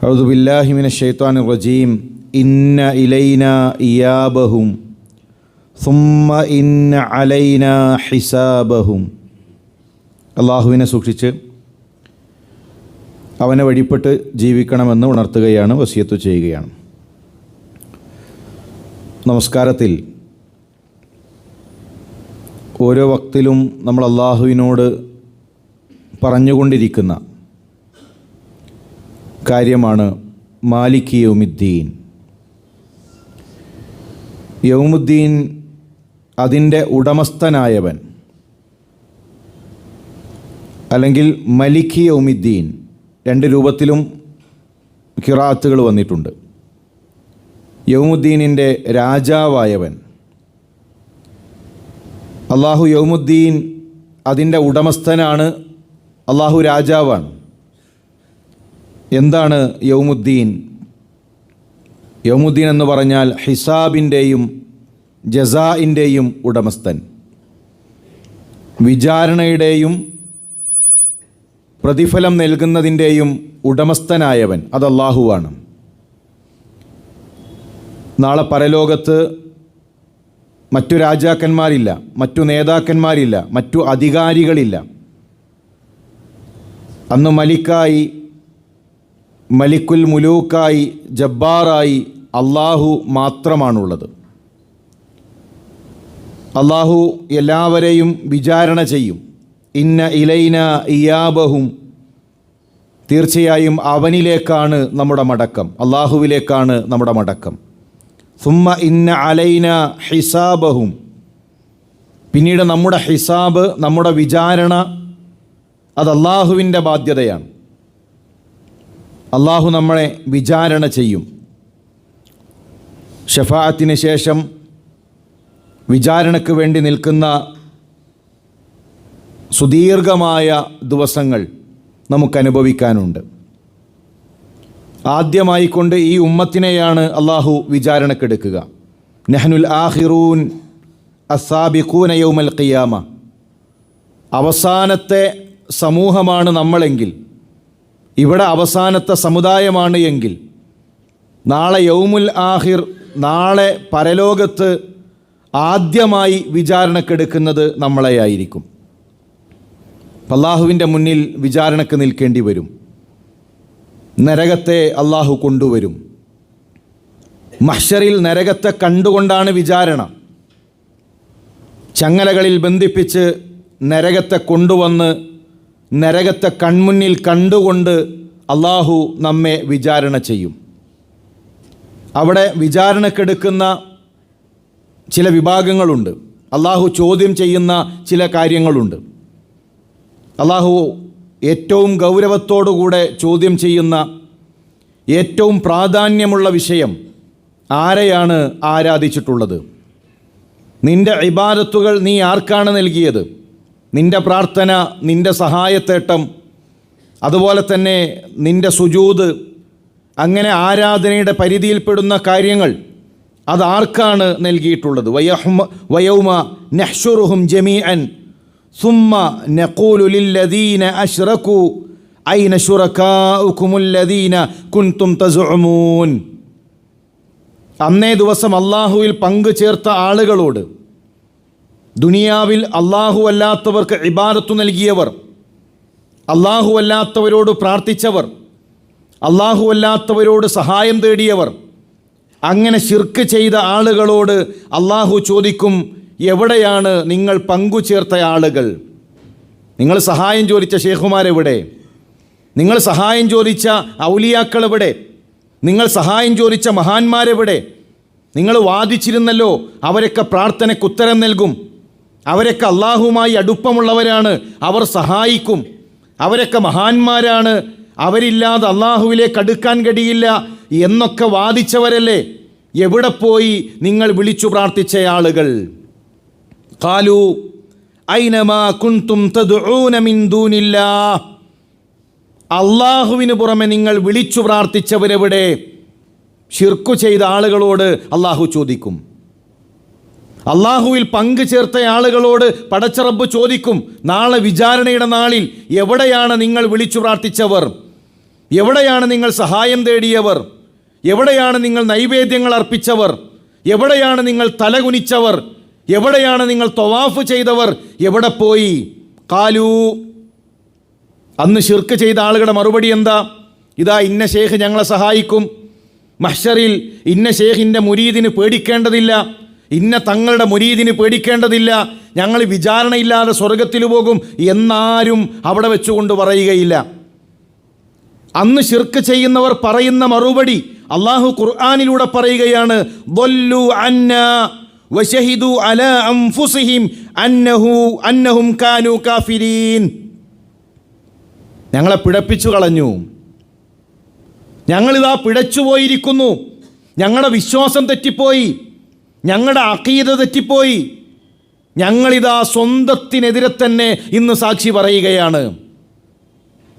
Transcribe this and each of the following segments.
أعوذ بالله من الشيطان الرجيم إن إلينا إيابهم ثم إن علينا حسابهم അള്ളാഹുവിനെ സൂക്ഷിച്ച് അവനെ വഴിപ്പെട്ട് ജീവിക്കണമെന്ന് ഉണർത്തുകയാണ് വസിയത്ത് ചെയ്യുകയാണ് നമസ്കാരത്തിൽ ഓരോ വക്തിലും നമ്മൾ അള്ളാഹുവിനോട് പറഞ്ഞുകൊണ്ടിരിക്കുന്ന കാര്യമാണ് മാലിക് യൗമുദ്ദീൻ. യൗമുദ്ദീൻ അതിന്റെ ഉടമസ്ഥനായവൻ അല്ലെങ്കിൽ മലിക് യൗമുദ്ദീൻ രണ്ട് രൂപത്തിലും കിറാത്തുകൾ വന്നിട്ടുണ്ട്. യൗമുദ്ദീനിന്റെ രാജാവായവൻ. അള്ളാഹു യൗമുദ്ദീൻ അതിന്റെ ഉടമസ്ഥനാണ്. അള്ളാഹു രാജാവാണ്. എന്താണ് യൗമുദ്ദീൻ? യൗമുദ്ദീൻ എന്ന് പറഞ്ഞാൽ ഹിസാബിന്റെയും ജസാഇന്റെയും ഉടമസ്ഥൻ. വിചാരണയുടെയും പ്രതിഫലം നൽകുന്നതിന്റെയും ഉടമസ്ഥനായവൻ അത് അള്ളാഹുവാണ് നാളെ പരലോകത്ത് മറ്റു രാജാക്കന്മാരില്ല മറ്റു നേതാക്കന്മാരില്ല മറ്റു അധികാരികളില്ല. അന്ന് മലിക്കായി മലിക്കുൽ മുലൂക്കായി ജബ്ബാറായി അള്ളാഹു മാത്രമാണുള്ളത്. അള്ളാഹു എല്ലാവരെയും വിചാരണ ചെയ്യും. ഇന്ന ഇലൈന ഇയാബഹും. തീർച്ചയായും അവനിലേക്കാണ് നമ്മുടെ മടക്കം. അള്ളാഹുവിലേക്കാണ് നമ്മുടെ മടക്കം. സുമ്മ ഇന്ന അലൈന ഹിസാബഹും. പിന്നീട് നമ്മുടെ ഹിസാബ് നമ്മുടെ വിചാരണ അത് അള്ളാഹുവിന്റെ ബാധ്യതയാണ്. അള്ളാഹു നമ്മളെ വിചാരണ ചെയ്യും. ഷഫാത്തിന് ശേഷം വിചാരണയ്ക്ക് വേണ്ടി നിൽക്കുന്ന സുദീർഘമായ ദിവസങ്ങൾ നമുക്കനുഭവിക്കാനുണ്ട്. ആദ്യമായിക്കൊണ്ട് ഈ ഉമ്മത്തിനെയാണ് അള്ളാഹു വിചാരണക്കെടുക്കുക. നെഹ്നുൽ ആഹിറൂൻ അസാബിഖൂന യൗമൽ ഖിയാമ. അവസാനത്തെ സമൂഹമാണ് നമ്മളെങ്കിൽ. ഇവിടെ അവസാനത്തെ സമുദായമാണ് എങ്കിൽ നാളെ യൗമുൽ ആഹിർ നാളെ പരലോകത്ത് ആദ്യമായി വിചാരണക്കെടുക്കുന്നത് നമ്മളെയായിരിക്കും. അള്ളാഹുവിന്റെ മുന്നിൽ വിചാരണക്ക് നിൽക്കേണ്ടി വരും. നരകത്തെ അള്ളാഹു കൊണ്ടുവരും. മഹ്ഷറിൽ നരകത്തെ കണ്ടുകൊണ്ടാണ് വിചാരണ. ചങ്ങലകളിൽ ബന്ധിപ്പിച്ച് നരകത്തെ കൊണ്ടുവന്ന് നരകത്തെ കൺമുന്നിൽ കണ്ടുകൊണ്ട് അള്ളാഹു നമ്മെ വിചാരണ ചെയ്യും. അവിടെ വിചാരണക്കെടുക്കുന്ന ചില വിഭാഗങ്ങളുണ്ട്. അള്ളാഹു ചോദ്യം ചെയ്യുന്ന ചില കാര്യങ്ങളുണ്ട്. അള്ളാഹു ഏറ്റവും ഗൗരവത്തോടുകൂടെ ചോദ്യം ചെയ്യുന്ന ഏറ്റവും പ്രാധാന്യമുള്ള വിഷയം ആരെയാണ് ആരാധിച്ചിട്ടുള്ളത്? നിന്റെ ഇബാദത്തുകൾ നീ ആർക്കാണ് നൽകിയത്? നിന്റെ പ്രാർത്ഥന നിന്റെ സഹായത്തേട്ടം അതുപോലെ തന്നെ നിന്റെ സുജൂത് അങ്ങനെ ആരാധനയുടെ പരിധിയിൽപ്പെടുന്ന കാര്യങ്ങൾ അതാർക്കാണ് നൽകിയിട്ടുള്ളത്? വയഹ്മ വയൗമ നെഹ്ഷുറുഹും ജമീ അൻ സുമ്മ നഖൂലുലില്ലദീന അഷ്റഖു ഐന ശുറക്കാഉക്കുമുല്ലദീന കുൻതും തസുഅമൂൻ അന്നേ ദിവസം അള്ളാഹുവിൽ പങ്കു ചേർത്ത ആളുകളോട് ദുനിയാവിൽ അല്ലാത്തവർക്ക് ഇബാദത്തു നൽകിയവർ അല്ലാത്തവരോട് പ്രാർത്ഥിച്ചവർ അല്ലാത്തവരോട് സഹായം തേടിയവർ അങ്ങനെ ശിർക്ക് ചെയ്ത ആളുകളോട് അള്ളാഹു ചോദിക്കും എവിടെയാണ് നിങ്ങൾ പങ്കുചേർത്ത ആളുകൾ? നിങ്ങൾ സഹായം ചോദിച്ച ഷേഖുമാരെവിടെ നിങ്ങൾ സഹായം ചോദിച്ച ഔലിയാക്കൾ എവിടെ നിങ്ങൾ സഹായം ചോദിച്ച മഹാന്മാരെവിടെ? നിങ്ങൾ വാദിച്ചിരുന്നല്ലോ അവരൊക്കെ പ്രാർത്ഥനയ്ക്ക് ഉത്തരം നൽകും. അവരൊക്കെ അള്ളാഹുമായി അടുപ്പമുള്ളവരാണ്. അവർ സഹായിക്കും. അവരൊക്കെ മഹാന്മാരാണ്. അവരില്ലാതെ അള്ളാഹുവിലേക്ക് അടുക്കാൻ കഴിയില്ല എന്നൊക്കെ വാദിച്ചവരല്ലേ? എവിടെ പോയി നിങ്ങൾ വിളിച്ചു പ്രാർത്ഥിച്ച ആളുകൾ? കാലു ഐനമാ കുന്തും അള്ളാഹുവിന് പുറമെ നിങ്ങൾ വിളിച്ചു പ്രാർത്ഥിച്ചവരെവിടെ? ഷിർക്കു ചെയ്ത ആളുകളോട് അള്ളാഹു ചോദിക്കും. അള്ളാഹുവിൽ പങ്കു ചേർത്ത ആളുകളോട് പടച്ചറബ് ചോദിക്കും നാളെ വിചാരണയുടെ നാളിൽ എവിടെയാണ് നിങ്ങൾ വിളിച്ചു പ്രാർത്ഥിച്ചവർ? എവിടെയാണ് നിങ്ങൾ സഹായം തേടിയവർ? എവിടെയാണ് നിങ്ങൾ നൈവേദ്യങ്ങൾ അർപ്പിച്ചവർ? എവിടെയാണ് നിങ്ങൾ തലകുനിച്ചവർ? എവിടെയാണ് നിങ്ങൾ തൊവാഫ് ചെയ്തവർ? എവിടെ പോയി? കാലു. അന്ന് ഷിർക്ക് ചെയ്ത ആളുകളുടെ മറുപടി എന്താ? ഇതാ ഇന്ന ഷേഖ് ഞങ്ങളെ സഹായിക്കും. മഹ്ഷറിൽ ഇന്ന ഷേഖിന്റെ മുരീദിന് പേടിക്കേണ്ടതില്ല. ഇന്ന തങ്ങളുടെ മുരീതിന് പേടിക്കേണ്ടതില്ല. ഞങ്ങൾ വിചാരണയില്ലാതെ സ്വർഗത്തിൽ പോകും എന്നാരും അവിടെ വെച്ചുകൊണ്ട് പറയുകയില്ല. അന്ന് ശിർക്ക് ചെയ്യുന്നവർ പറയുന്ന മറുപടി അള്ളാഹു ഖുർആാനിലൂടെ പറയുകയാണ് ഞങ്ങളെ പിഴപ്പിച്ചു കളഞ്ഞു. ഞങ്ങളിതാ പിഴച്ചു പോയിരിക്കുന്നു ഞങ്ങളുടെ വിശ്വാസം തെറ്റിപ്പോയി. ഞങ്ങളുടെ അക്കീത തെറ്റിപ്പോയി. ഞങ്ങളിതാ സ്വന്തത്തിനെതിരെ തന്നെ ഇന്ന് സാക്ഷി പറയുകയാണ്.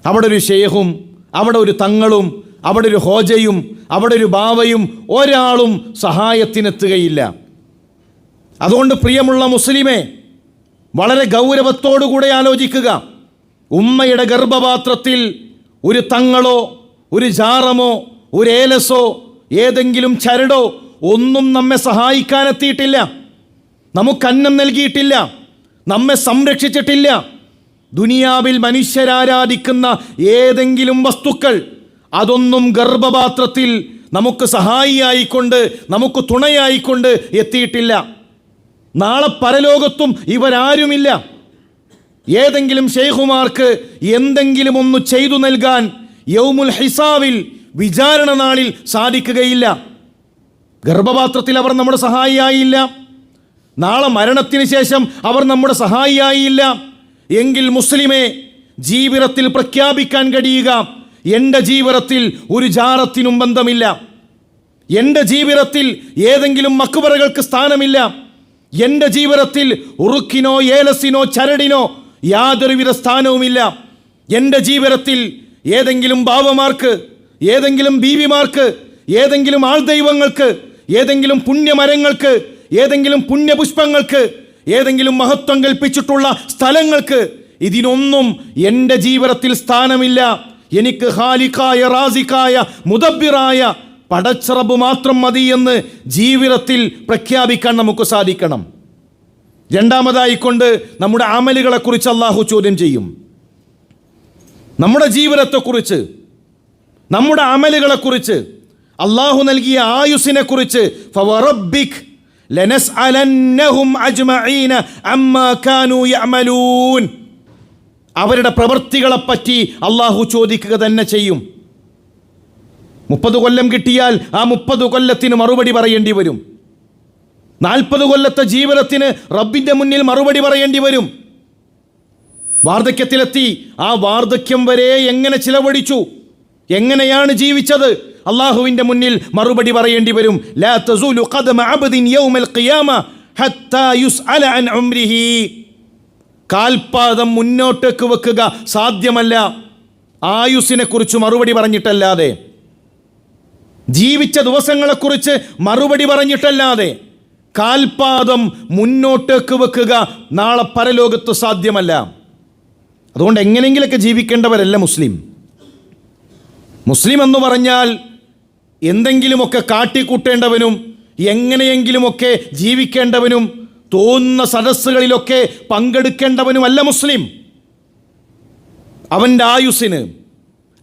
അവിടെ ഒരു ഷേഹും അവിടെ ഒരു തങ്ങളും അവിടെ ഒരു ഹോജയും അവിടെ ഒരു ബാവയും ഒരാളും സഹായത്തിനെത്തുകയില്ല. അതുകൊണ്ട് പ്രിയമുള്ള മുസ്ലിമേ വളരെ ഗൗരവത്തോടുകൂടെ ആലോചിക്കുക. ഉമ്മയുടെ ഗർഭപാത്രത്തിൽ ഒരു തങ്ങളോ ഒരു ജാറമോ ഒരു ഏലസോ ഏതെങ്കിലും ചരടോ ഒന്നും നമ്മെ സഹായിക്കാനെത്തിയിട്ടില്ല. നമുക്ക് അന്നം നൽകിയിട്ടില്ല. നമ്മെ സംരക്ഷിച്ചിട്ടില്ല. ദുനിയാവിൽ മനുഷ്യരാരാധിക്കുന്ന ഏതെങ്കിലും വസ്തുക്കൾ അതൊന്നും ഗർഭപാത്രത്തിൽ നമുക്ക് സഹായിയായിക്കൊണ്ട് നമുക്ക് തുണയായിക്കൊണ്ട് എത്തിയിട്ടില്ല. നാളെ പരലോകത്തും ഇവരാരുമില്ല. ഏതെങ്കിലും ഷെയ്ഖുമാർക്ക് എന്തെങ്കിലും ഒന്ന് ചെയ്തു നൽകാൻ യൗമുൽ ഹിസാവിൽ വിചാരണ നാളിൽ സാധിക്കുകയില്ല. ഗർഭപാത്രത്തിൽ അവർ നമ്മുടെ സഹായിയായില്ല. നാളെ മരണത്തിന് ശേഷം അവർ നമ്മുടെ സഹായിയായില്ല. എങ്കിൽ മുസ്ലിമെ ജീവിതത്തിൽ പ്രഖ്യാപിക്കാൻ കഴിയുക. എന്റെ ജീവിതത്തിൽ ഒരു ജാറത്തിനും ബന്ധമില്ല. എന്റെ ജീവിതത്തിൽ ഏതെങ്കിലും മക്കുപറകൾക്ക് സ്ഥാനമില്ല. എന്റെ ജീവിതത്തിൽ ഉറുക്കിനോ ഏലസിനോ ചരടിനോ യാതൊരുവിധ സ്ഥാനവുമില്ല. എന്റെ ജീവിതത്തിൽ ഏതെങ്കിലും ബാവമാർക്ക് ഏതെങ്കിലും ബീവിമാർക്ക് ഏതെങ്കിലും ആൾദൈവങ്ങൾക്ക് ഏതെങ്കിലും പുണ്യമരങ്ങൾക്ക് ഏതെങ്കിലും പുണ്യപുഷ്പങ്ങൾക്ക് ഏതെങ്കിലും മഹത്വം കൽപ്പിച്ചിട്ടുള്ള സ്ഥലങ്ങൾക്ക് ഇതിനൊന്നും എന്റെ ജീവിതത്തിൽ സ്ഥാനമില്ല. എനിക്ക് ഹാലിക്കായ റാസിക്കായ മുദബിറായ പടച്ചറബ് മാത്രം മതി എന്ന് ജീവിതത്തിൽ പ്രഖ്യാപിക്കാൻ നമുക്ക് സാധിക്കണം. രണ്ടാമതായിക്കൊണ്ട് നമ്മുടെ അമലുകളെക്കുറിച്ച് അള്ളാഹു ചോദ്യം ചെയ്യും. നമ്മുടെ ജീവിതത്തെക്കുറിച്ച് നമ്മുടെ അമലുകളെക്കുറിച്ച് അള്ളാഹു നൽകിയ ആയുസിനെ കുറിച്ച് ഫവറബ്ബിക് ലനസ്അലന്നഹും അജ്മഈന അമ്മാ കാനു യഅമലൂൻ. അവരുടെ പ്രവൃത്തികളെപ്പറ്റി അള്ളാഹു ചോദിക്കുക തന്നെ ചെയ്യും. മുപ്പത് കൊല്ലം കിട്ടിയാൽ ആ മുപ്പത് കൊല്ലത്തിന് മറുപടി പറയേണ്ടി വരും. നാൽപ്പത് കൊല്ലത്തെ ജീവിതത്തിന് റബ്ബിന്റെ മുന്നിൽ മറുപടി പറയേണ്ടി വരും. വാർദ്ധക്യത്തിലെത്തി. ആ വാർദ്ധക്യം വരെ എങ്ങനെ ചിലവഴിച്ചു? എങ്ങനെയാണ് ജീവിച്ചത്? അള്ളാഹുവിന്റെ മുന്നിൽ മറുപടി പറയേണ്ടി വരും. കാൽപാദം മുന്നോട്ടേക്ക് വെക്കുക സാധ്യമല്ല. ആയുസിനെ കുറിച്ച് മറുപടി പറഞ്ഞിട്ടല്ലാതെ. ജീവിച്ച ദിവസങ്ങളെക്കുറിച്ച് മറുപടി പറഞ്ഞിട്ടല്ലാതെ. കാൽപാദം മുന്നോട്ടേക്ക് വെക്കുക നാളെ പരലോകത്ത് സാധ്യമല്ല. അതുകൊണ്ട് എങ്ങനെയെങ്കിലൊക്കെ ജീവിക്കേണ്ടവരല്ല മുസ്ലിം. മുസ്ലിം എന്ന് പറഞ്ഞാൽ എന്തെങ്കിലുമൊക്കെ കാട്ടിക്കൂട്ടേണ്ടവനും എങ്ങനെയെങ്കിലുമൊക്കെ ജീവിക്കേണ്ടവനും തോന്നുന്ന സദസ്സുകളിലൊക്കെ പങ്കെടുക്കേണ്ടവനുമല്ല മുസ്ലിം. അവന്റെ ആയുസ്സിന്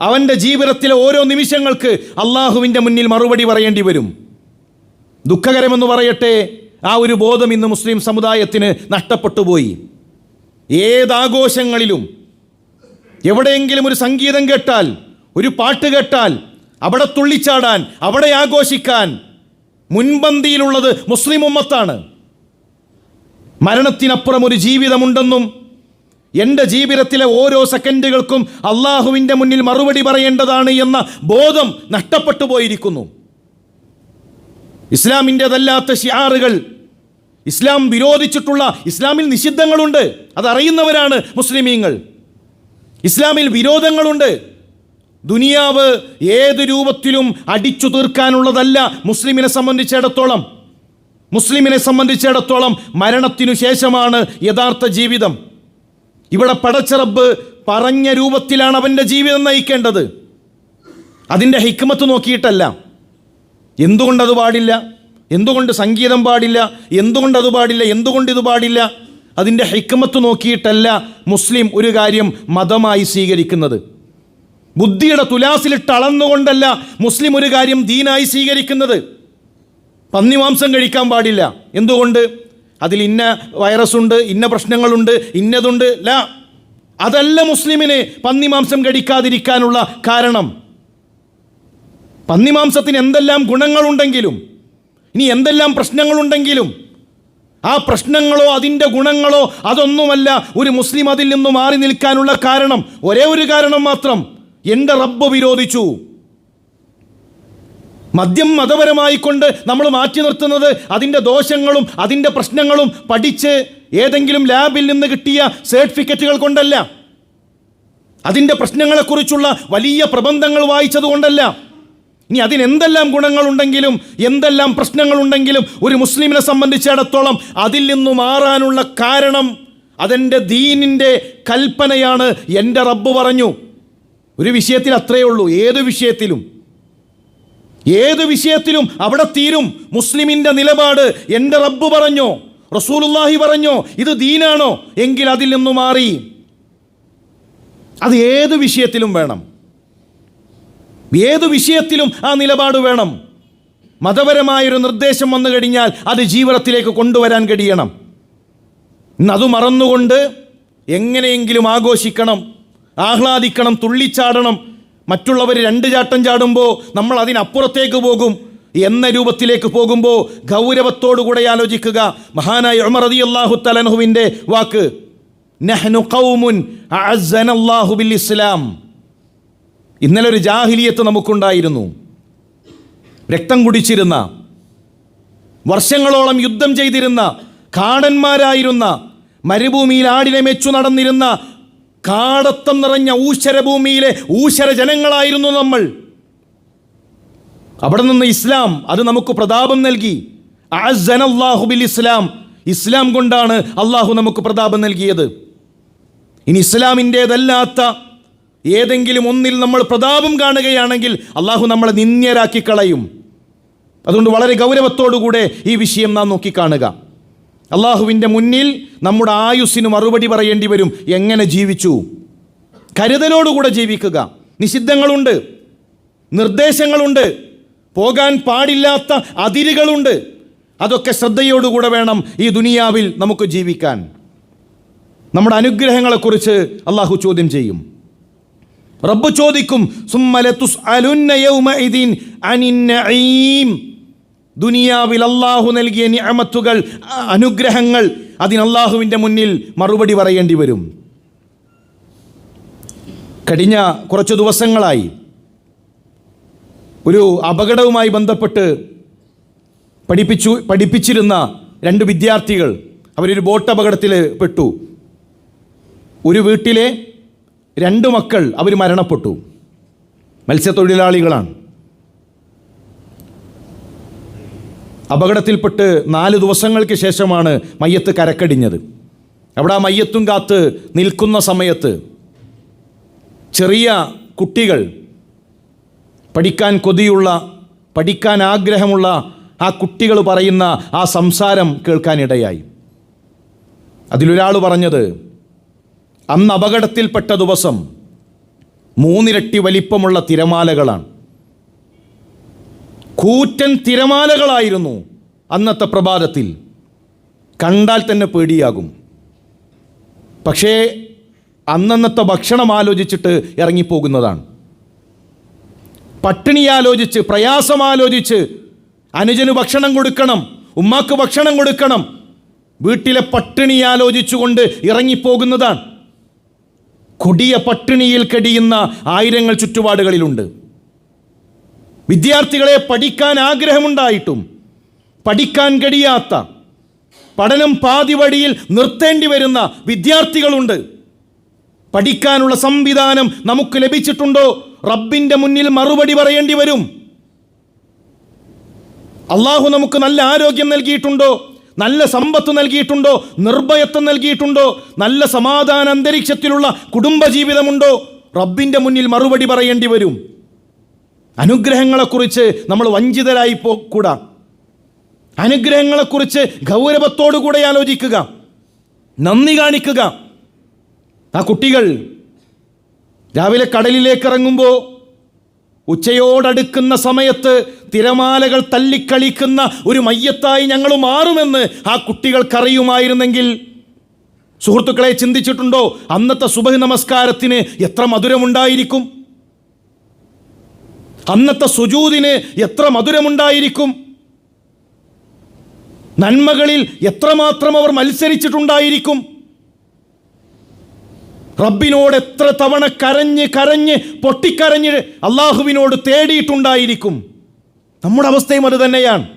അവന്റെ ജീവിതത്തിലെ ഓരോ നിമിഷങ്ങൾക്ക് അള്ളാഹുവിന്റെ മുന്നിൽ മറുപടി പറയേണ്ടി വരും. ദുഃഖകരമെന്ന് പറയട്ടെ ആ ഒരു ബോധം ഇന്ന് മുസ്ലിം സമുദായത്തിന് നഷ്ടപ്പെട്ടു പോയി. ഏതാഘോഷങ്ങളിലും എവിടെയെങ്കിലും ഒരു സംഗീതം കേട്ടാൽ ഒരു പാട്ട് കേട്ടാൽ അവിടെ തുള്ളിച്ചാടാൻ അവിടെ ആഘോഷിക്കാൻ മുൻപന്തിയിലുള്ളത് മുസ്ലിം ഉമ്മത്താണ്. മരണത്തിനപ്പുറം ഒരു ജീവിതമുണ്ടെന്നും എന്റെ ജീവിതത്തിലെ ഓരോ സെക്കൻഡുകൾക്കും അള്ളാഹുവിന്റെ മുന്നിൽ മറുപടി പറയേണ്ടതാണ് എന്ന ബോധം നഷ്ടപ്പെട്ടു പോയിരിക്കുന്നു. ഇസ്ലാമിന്റെതല്ലാത്ത ഷിയാറുകൾ ഇസ്ലാം വിരോധിച്ചിട്ടുള്ള ഇസ്ലാമിൽ നിഷിദ്ധങ്ങളുണ്ട്. അതറിയുന്നവരാണ് മുസ്ലിമീങ്ങൾ. ഇസ്ലാമിൽ വിരോധങ്ങളുണ്ട്. ദുനിയാവ് ഏത് രൂപത്തിലും അടിച്ചു തീർക്കാനുള്ളതല്ല മുസ്ലിമിനെ സംബന്ധിച്ചിടത്തോളം. മുസ്ലിമിനെ സംബന്ധിച്ചിടത്തോളം മരണത്തിനു ശേഷമാണ് യഥാർത്ഥ ജീവിതം. ഇവിടെ പടച്ചിറബ് പറഞ്ഞ രൂപത്തിലാണ് അവന്റെ ജീവിതം നയിക്കേണ്ടത്. അതിന്റെ ഹിക്മത്ത് നോക്കിയിട്ടല്ല. എന്തുകൊണ്ടത് പാടില്ല? എന്തുകൊണ്ട് സംഗീതം പാടില്ല? എന്തുകൊണ്ടത് പാടില്ല? എന്തുകൊണ്ട് ഇത് പാടില്ല? അതിന്റെ ഹിക്മത്ത് നോക്കിയിട്ടല്ല മുസ്ലിം ഒരു കാര്യം മതമായി സ്വീകരിക്കുന്നത്. ബുദ്ധിയുടെ തുലാസിലിട്ട് അളന്നുകൊണ്ടല്ല മുസ്ലിം ഒരു കാര്യം ദീനായി സ്വീകരിക്കുന്നത്. പന്നിമാംസം കഴിക്കാൻ പാടില്ല. എന്തുകൊണ്ട്? അതിൽ ഇന്ന വൈറസ് ഉണ്ട് ഇന്ന പ്രശ്നങ്ങളുണ്ട് ഇന്നതുണ്ട്. ല. അതല്ല മുസ്ലിമിന് പന്നിമാംസം കഴിക്കാതിരിക്കാനുള്ള കാരണം. പന്നിമാംസത്തിന് എന്തെല്ലാം ഗുണങ്ങളുണ്ടെങ്കിലും ഇനി എന്തെല്ലാം പ്രശ്നങ്ങളുണ്ടെങ്കിലും ആ പ്രശ്നങ്ങളോ അതിന്റെ ഗുണങ്ങളോ അതൊന്നുമല്ല ഒരു മുസ്ലിം അതിൽ നിന്ന് മാറി നിൽക്കാനുള്ള കാരണം. ഒരേ ഒരു കാരണം മാത്രം. എന്റെ റബ്ബ് വിരോധിച്ചു. മദ്യം മതപരമായി കൊണ്ട് നമ്മൾ മാറ്റി നിർത്തുന്നത് അതിന്റെ ദോഷങ്ങളും അതിന്റെ പ്രശ്നങ്ങളും പഠിച്ച് ഏതെങ്കിലും ലാബിൽ നിന്ന് കിട്ടിയ സർട്ടിഫിക്കറ്റുകൾ കൊണ്ടല്ല. അതിന്റെ പ്രശ്നങ്ങളെക്കുറിച്ചുള്ള വലിയ പ്രബന്ധങ്ങൾ വായിച്ചതുകൊണ്ടല്ല ഇനി അതിനെന്തെല്ലാം ഗുണങ്ങളുണ്ടെങ്കിലും എന്തെല്ലാം പ്രശ്നങ്ങളുണ്ടെങ്കിലും ഒരു മുസ്ലിമിനെ സംബന്ധിച്ചിടത്തോളം അതിൽ നിന്ന് മാറാനുള്ള കാരണം അതെന്റെ ദീനിന്റെ കൽപ്പനയാണ് എന്റെ റബ്ബ് പറഞ്ഞു. ഒരു വിഷയത്തിൽ അത്രയേ ഉള്ളൂ. ഏത് വിഷയത്തിലും? ഏത് വിഷയത്തിലും അവിടെ തീരും. മുസ്ലിമിന്റെ നിലപാട് എന്റെ റബ്ബ് പറഞ്ഞോ? റസൂലുള്ളാഹി പറഞ്ഞോ? ഇത് ദീനാണോ? എങ്കിൽ അതിൽ നിന്ന് മാറി. അത് ഏത് വിഷയത്തിലും വേണം. ഏത് വിഷയത്തിലും ആ നിലപാട് വേണം. മതപരമായൊരു നിർദ്ദേശം വന്നു കഴിഞ്ഞാൽ അത് ജീവിതത്തിലേക്ക് കൊണ്ടുവരാൻ കഴിയണം. ഇന്ന് അത് മറന്നുകൊണ്ട് എങ്ങനെയെങ്കിലും ആഘോഷിക്കണം. ആഹ്ലാദിക്കണം തുള്ളിച്ചാടണം. മറ്റുള്ളവർ രണ്ട് ചാട്ടം ചാടുമ്പോൾ നമ്മൾ അതിനപ്പുറത്തേക്ക് പോകും. എന്ന രൂപത്തിലേക്ക് പോകുമ്പോൾ ഗൗരവത്തോടുകൂടെ ആലോചിക്കുക. മഹാനായ ഉമർ റതി അള്ളാഹു തലൻഹുവിന്റെ വാക്ക് നഹ്നു ബിൽ ഇസ്ലാം ഇന്നലെ ഒരു ജാഹിലിയത്ത് നമുക്കുണ്ടായിരുന്നു. രക്തം കുടിച്ചിരുന്ന വർഷങ്ങളോളം യുദ്ധം ചെയ്തിരുന്ന കാടന്മാരായിരുന്ന മരുഭൂമിയിൽ ആടിനെ മെച്ചു നടന്നിരുന്ന കാടത്തം നിറഞ്ഞ ഊശരഭൂമിയിലെ ഊശ്വര ജനങ്ങളായിരുന്നു നമ്മൾ. അവിടെ നിന്ന് ഇസ്ലാം അത് നമുക്ക് പ്രതാപം നൽകി. ബിൽ ഇസ്ലാം. ഇസ്ലാം കൊണ്ടാണ് അള്ളാഹു നമുക്ക് പ്രതാപം നൽകിയത്. ഇനി ഇസ്ലാമിന്റേതല്ലാത്ത ഏതെങ്കിലും ഒന്നിൽ നമ്മൾ പ്രതാപം കാണുകയാണെങ്കിൽ അള്ളാഹു നമ്മളെ നിന്ദ്യരാക്കി കളയും അതുകൊണ്ട് വളരെ ഗൗരവത്തോടുകൂടെ ഈ വിഷയം നാം നോക്കിക്കാണുക. അള്ളാഹുവിന്റെ മുന്നിൽ നമ്മുടെ ആയുസ്സിന് മറുപടി പറയേണ്ടി വരും. എങ്ങനെ ജീവിച്ചു? കരുതലോടുകൂടെ ജീവിക്കുക. നിഷിദ്ധങ്ങളുണ്ട്. നിർദ്ദേശങ്ങളുണ്ട്. പോകാൻ പാടില്ലാത്ത അതിരുകളുണ്ട്. അതൊക്കെ ശ്രദ്ധയോടുകൂടെ വേണം ഈ ദുനിയാവിൽ നമുക്ക് ജീവിക്കാൻ. നമ്മുടെ അനുഗ്രഹങ്ങളെക്കുറിച്ച് അള്ളാഹു ചോദ്യം ചെയ്യും. റബ്ബ് ചോദിക്കും സുമ്മലത്തുസ് തുസ്അലുന്ന യൗമഇദിൻ അനിൻ നഈം. ദുനിയാവിൽ അള്ളാഹു നൽകിയ നിഅമത്തുകൾ അനുഗ്രഹങ്ങൾ അതിന് അള്ളാഹുവിന്റെ മുന്നിൽ മറുപടി പറയേണ്ടി വരും. കഴിഞ്ഞ കുറച്ച് ദിവസങ്ങളായി ഒരു അപകടവുമായി ബന്ധപ്പെട്ട് പഠിപ്പിച്ചു പഠിപ്പിച്ചിരുന്ന രണ്ട് വിദ്യാർത്ഥികൾ അവരൊരു ബോട്ട് അപകടത്തിൽ പെട്ടു. ഒരു വീട്ടിലെ രണ്ട് മക്കൾ അവർ മരണപ്പെട്ടു. മത്സ്യത്തൊഴിലാളികളാണ്. അപകടത്തിൽപ്പെട്ട് നാല് ദിവസങ്ങൾക്ക് ശേഷമാണ് മയ്യത്ത് കരക്കടിഞ്ഞത്. അവിടെ ആ മയ്യത്തും കാത്ത് നിൽക്കുന്ന സമയത്ത് ചെറിയ കുട്ടികൾ പഠിക്കാൻ കൊതിയുള്ള പഠിക്കാൻ ആഗ്രഹമുള്ള ആ കുട്ടികൾ പറയുന്ന ആ സംസാരം കേൾക്കാനിടയായി. അതിലൊരാൾ പറഞ്ഞത് അന്ന് അപകടത്തിൽപ്പെട്ട ദിവസം മൂന്നിരട്ടി വലിപ്പമുള്ള തിരമാലകളാണ്. കൂറ്റൻ തിരമാലകളായിരുന്നു അന്നത്തെ പ്രഭാതത്തിൽ. കണ്ടാൽ തന്നെ പേടിയാകും. പക്ഷേ അന്നന്നത്തെ ഭക്ഷണം ആലോചിച്ചിട്ട് ഇറങ്ങിപ്പോകുന്നതാണ്. പട്ടിണി ആലോചിച്ച് പ്രയാസം ആലോചിച്ച് അനുജന് ഭക്ഷണം കൊടുക്കണം ഉമ്മാക്ക് ഭക്ഷണം കൊടുക്കണം. വീട്ടിലെ പട്ടിണി ആലോചിച്ചുകൊണ്ട് ഇറങ്ങിപ്പോകുന്നതാണ്. കൊടിയ പട്ടിണിയിൽ കടിയുന്ന ആയിരങ്ങൾ ചുറ്റുപാടുകളിലുണ്ട്. വിദ്യാർത്ഥികളെ പഠിക്കാൻ ആഗ്രഹമുണ്ടായിട്ടും പഠിക്കാൻ കഴിയാത്ത പഠനം പാതി വഴിയിൽ നിർത്തേണ്ടി വരുന്ന വിദ്യാർത്ഥികളുണ്ട്. പഠിക്കാനുള്ള സംവിധാനം നമുക്ക് ലഭിച്ചിട്ടുണ്ടോ? റബ്ബിന്റെ മുന്നിൽ മറുപടി പറയേണ്ടി വരും. അള്ളാഹു നമുക്ക് നല്ല ആരോഗ്യം നൽകിയിട്ടുണ്ടോ? നല്ല സമ്പത്ത് നൽകിയിട്ടുണ്ടോ? നിർഭയത്വം നൽകിയിട്ടുണ്ടോ? നല്ല സമാധാന അന്തരീക്ഷത്തിലുള്ള കുടുംബജീവിതമുണ്ടോ? റബ്ബിന്റെ മുന്നിൽ മറുപടി പറയേണ്ടി വരും. അനുഗ്രഹങ്ങളെക്കുറിച്ച് നമ്മൾ വഞ്ചിതരായി പോകൂടാ അനുഗ്രഹങ്ങളെക്കുറിച്ച് ഗൗരവത്തോടു കൂടെ ആലോചിക്കുക. നന്ദി കാണിക്കുക. ആ കുട്ടികൾ രാവിലെ കടലിലേക്ക് ഇറങ്ങുമ്പോൾ ഉച്ചയോടടുക്കുന്ന സമയത്ത് തിരമാലകൾ തല്ലിക്കളിക്കുന്ന ഒരു മയ്യത്തായി ഞങ്ങൾ മാറുമെന്ന് ആ കുട്ടികൾക്കറിയുമായിരുന്നെങ്കിൽ സുഹൃത്തുക്കളെ ചിന്തിച്ചിട്ടുണ്ടോ? അന്നത്തെ സുബഹ് നമസ്കാരത്തിന് എത്ര മധുരമുണ്ടായിരിക്കും? അന്നത്തെ സുജൂദിന് എത്ര മധുരമുണ്ടായിരിക്കും? നന്മകളിൽ എത്രമാത്രം അവർ മത്സരിച്ചിട്ടുണ്ടായിരിക്കും? റബ്ബിനോട് എത്ര തവണ കരഞ്ഞ് കരഞ്ഞ് പൊട്ടിക്കരഞ്ഞ് അള്ളാഹുവിനോട് തേടിയിട്ടുണ്ടായിരിക്കും? നമ്മുടെ അവസ്ഥയും അത് തന്നെയാണ്.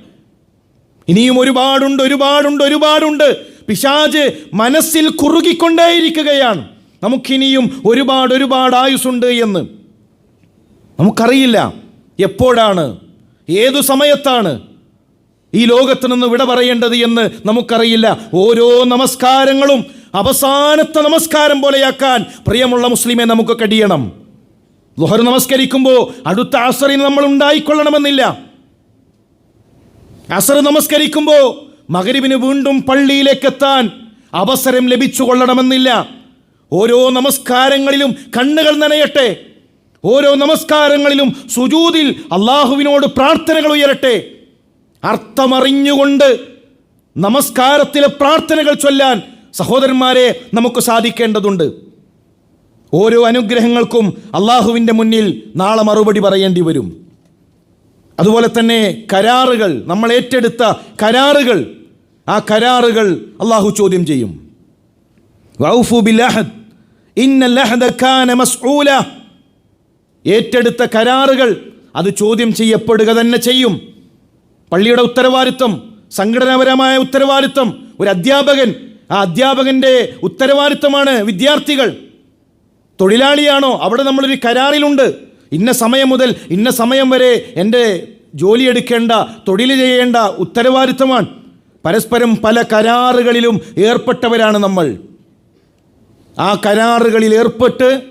ഇനിയും ഒരുപാടുണ്ട് ഒരുപാടുണ്ട് ഒരുപാടുണ്ട്. പിശാജ് മനസ്സിൽ കുറുകിക്കൊണ്ടേയിരിക്കുകയാണ്. നമുക്കിനിയും ഒരുപാട് ഒരുപാട് ആയുസ്സുണ്ട് എന്ന്. നമുക്കറിയില്ല എപ്പോഴാണ് ഏതു സമയത്താണ് ഈ ലോകത്ത് നിന്ന് വിട പറയേണ്ടത് എന്ന് നമുക്കറിയില്ല. ഓരോ നമസ്കാരങ്ങളും അവസാനത്തെ നമസ്കാരം പോലെയാക്കാൻ പ്രിയമുള്ള മുസ്ലിമെ നമുക്ക് കഴിയണം. ലുഹർ നമസ്കരിക്കുമ്പോൾ അടുത്ത അസറിന് നമ്മൾ ഉണ്ടായിക്കൊള്ളണമെന്നില്ല. അസർ നമസ്കരിക്കുമ്പോൾ മകരിവിന് വീണ്ടും പള്ളിയിലേക്ക് എത്താൻ അവസരം ലഭിച്ചു കൊള്ളണമെന്നില്ല ഓരോ നമസ്കാരങ്ങളിലും കണ്ണുകൾ നനയട്ടെ. ഓരോ നമസ്കാരങ്ങളിലും സുജൂതിൽ അള്ളാഹുവിനോട് പ്രാർത്ഥനകൾ ഉയരട്ടെ. അർത്ഥമറിഞ്ഞുകൊണ്ട് നമസ്കാരത്തിലെ പ്രാർത്ഥനകൾ ചൊല്ലാൻ സഹോദരന്മാരെ നമുക്ക് സാധിക്കേണ്ടതുണ്ട്. ഓരോ അനുഗ്രഹങ്ങൾക്കും അള്ളാഹുവിന്റെ മുന്നിൽ നാളെ മറുപടി പറയേണ്ടി വരും. അതുപോലെ തന്നെ കരാറുകൾ നമ്മൾ ഏറ്റെടുത്ത കരാറുകൾ ആ കരാറുകൾ അള്ളാഹു ചോദ്യം ചെയ്യും. വൗഫു ഏറ്റെടുത്ത കരാറുകൾ അത് ചോദ്യം ചെയ്യപ്പെടുക തന്നെ ചെയ്യും. പള്ളിയുടെ ഉത്തരവാദിത്വം സംഘടനാപരമായ ഉത്തരവാദിത്വം ഒരു അധ്യാപകൻ ആ അധ്യാപകന്റെ ഉത്തരവാദിത്വമാണ് വിദ്യാർത്ഥികൾ. തൊഴിലാളിയാണോ? അവിടെ നമ്മളൊരു കരാറിലുണ്ട്. ഇന്ന സമയം മുതൽ ഇന്ന സമയം വരെ എന്റെ ജോലി എടുക്കേണ്ട തൊഴിൽ ചെയ്യേണ്ട ഉത്തരവാദിത്വമാണ്. പരസ്പരം പല കരാറുകളിലും ഏർപ്പെട്ടവരാണ് നമ്മൾ. ആ കരാറുകളിൽ ഏർപ്പെട്ട്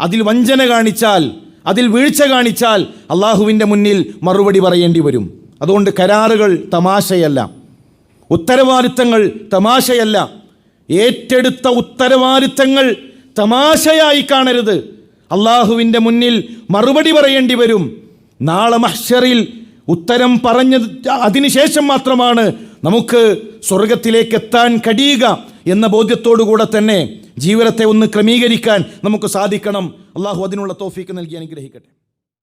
അതിൽ വഞ്ചന കാണിച്ചാൽ അതിൽ വീഴ്ച കാണിച്ചാൽ അള്ളാഹുവിന്റെ മുന്നിൽ മറുപടി പറയേണ്ടി വരും. അതുകൊണ്ട് കരാറുകൾ തമാശയല്ല. ഉത്തരവാദിത്തങ്ങൾ തമാശയല്ല. ഏറ്റെടുത്ത ഉത്തരവാദിത്തങ്ങൾ തമാശയായി കാണരുത്. അള്ളാഹുവിന്റെ മുന്നിൽ മറുപടി പറയേണ്ടി വരും. നാളെ മഹ്ഷറിൽ ഉത്തരം പറഞ്ഞത് അതിനുശേഷം മാത്രമാണ് നമുക്ക് സ്വർഗത്തിലേക്ക് എത്താൻ കഴിയുക. എന്ന ബോധ്യത്തോടുകൂടെ തന്നെ ജീവിതത്തെ ഒന്ന് ക്രമീകരിക്കാൻ നമുക്ക് സാധിക്കണം. അള്ളാഹു അതിനുള്ള തോഫീക്ക് നൽകി അനുഗ്രഹിക്കട്ടെ.